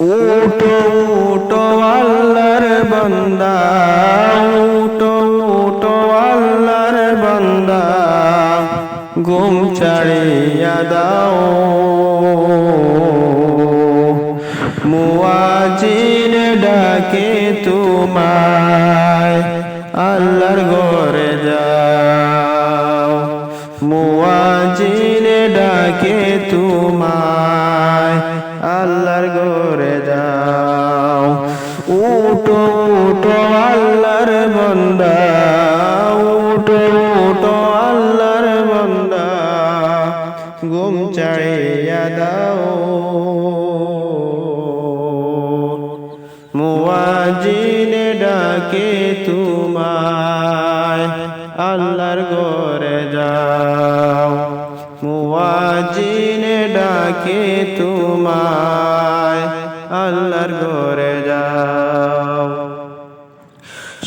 উটো উটো আল্লাহর বান্দা উটো উটো আল্লাহর বান্দা, ঘুম ছাড়িয়া দাও। মুয়াজিন ডাকে তোমায়, আল্লাহর ঘরে যাও। মুয়াজিন ডাকে তোমায় আল্লাহর বন্দা উটো উটো আল্লাহর বন্দা, ঘুম চাড়িয়া দাও। মুয়াজিন ডাকে তোমায়, আল্লাহর ঘরে যাও। মুয়াজিন ডাকে তোমায়, আল্লাহর ঘরে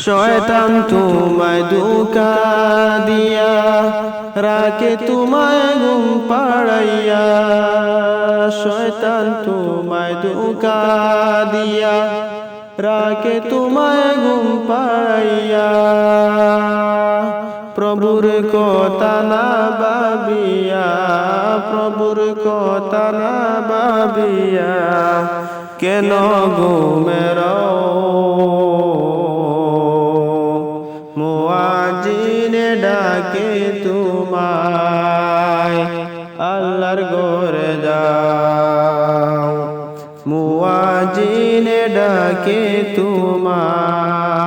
শয়তান তোমায় দুকা দিয়া রাকে তোমায় ঘুম পাড়াইয়া, শয়তান তোমায় দুকা দিয়া রাকে তোমায় ঘুম পাড়াইয়া। প্রভুর কথা না বাবিয়া প্রভুর কথা না বাবিয়া কেন ঘুমের ডাকে তোমায়। আল্লাহর গোরে যাও। মুয়াজিনে ডাকে তোমায়।